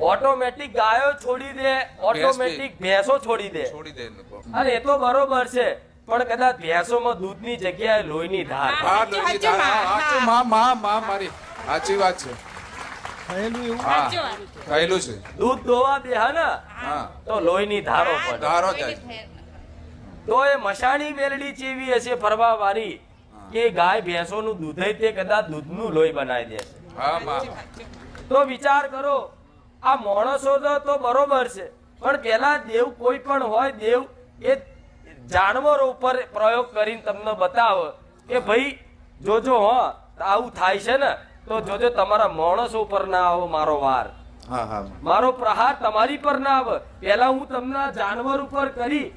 Automatic ગાયો છોડી દે automatic ભેંસો છોડી દે. છોડી દે અરે એ તો બરોબર છે પણ કદાચ ભેંસોમાં દૂધની જગ્યાએ લોહીની ધાર. માં, માં માં મારી. સાચી વાત છે. થયેલું દૂધ દોવા દે ને? હા. તો લોહીની ધારો પડે. ધારો થાય જાય. તો એ મશાણી મેલડી ચેવી હશે ફરવા વાળી કે ગાય ભેંસોનું દૂધ તે કદાચ દૂધનું લોહી બનાવી દે. હા માં. તો વિચાર કરો આ માણસો તો બરોબર છે. પણ પેલા દેવ કોઈ પણ હોય દેવ એ જાનવરો ઉપર પ્રયોગ કરીને તમને બતાવે કે ભાઈ જોજો હો આવું થાય છે ને તો જોજો તમારા માણસો ઉપર ના આવો મારો વાર. મારો પ્રહાર તમારી પર ના આવે. પેલા હું તમને જાનવર ઉપર કરી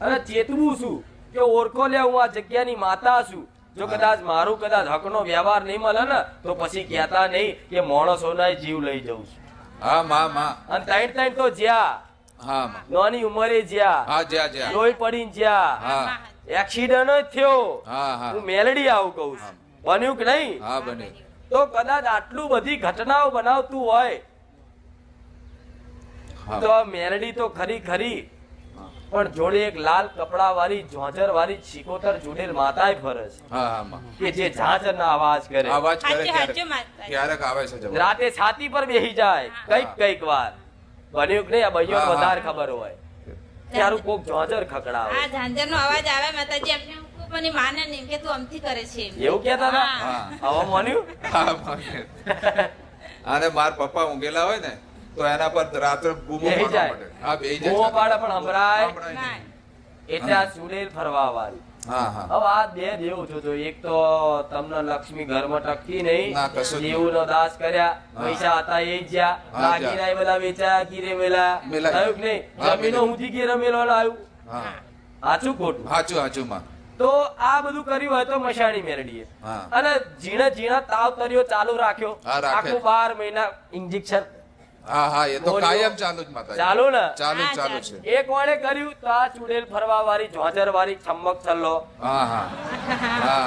અને ચેતવું છું કે ઓળખો લે હું આ જગ્યાની માતા છું. જો કદાચ મારું કદાચ હકનો વ્યવહાર નહીં મળે ને તો પછી કહેતા નહીં કે માણસોના જીવ લઈ જઉં છું. હા માં માં. અને ત્રણ ત્રણ તો જ્યાં. હા માં. નાની ઉંમરે જ્યાં. હા જ્યાં જ્યાં. લોહી પડીને જ્યાં. હા. એક્સિડન્ટ જ થયો. હા હા. હું મેલડી આવું કહું છું. બન્યું કે નહીં? હા તો કદાચ આટલું બધી ઘટનાઓ બનાવતું હોય. તો મેલડી તો ખરી ખરી. પણ જોડે એક લાલ કપડા વાળી ઝોંઝર વાળી શિકોતર જોડેલ માતાય ફરે છે. હા હા માં. કે જે ઝાંઝર ના અવાજ કરે. અવાજ કરે ક્યારેક આવે છે રાતે છાતી પર બેસી જાય કંઈક કંઈક વાર. બન્યું કે નહીં આ ભાઈઓ. વધારે ખબર હોય. ત્યારે કોક ઝોંઝર ખકડાવે આ ઝાંઝરનો અવાજ આવે માતાજી અમને હું કહું, પણ એ માને નહીં કે તું અમથી કરે છે એવું કેતા હતા? હવે માન્યું? અને માર પપ્પા ઊંઘેલા હોય ને તો એના પર રાત્રે બૂમો બેહી પાડવા માટે. હા બેહી બૂમો પાડે પણ નહીં. એટલે આ સુડેલ ફરવા વાળી હા હા. હવે આ બે દેવ જોજો એક તો તમને લક્ષ્મી ઘરમાં ટકતી નહીં. ના, કશું જ દેવનો દાસ કર્યા પૈસા હતા એ જ જ્યાં. હા, દાગીના એ બધા વેચાયા કીરે મેલા. થયું કે નહીં? હા, જમીનો મેલાયા. ઊંધી કીરે મેલવાનું આવ્યું? હા. સાચું ખોટું? હાચું હાચું માં. તો આ બધું કર્યું હોય તો મશાણી મેરડીએ. હા. અને ઝીણા ઝીણા તાવ તર્યો ચાલુ રાખ્યો. હા, રાખે. આખું બાર મહિના ઇન્જેક્શન હા હા એ તો કાયમ ચાલુ જ માતા ચાલુ ને? ચાલુ ચાલુ ચાલુ. છે. એક વાળે કર્યું તો આ ચુડેલ ફરવા વાળી ઝોંઝર વાળી છમક છલ્લો. હા હા. હા.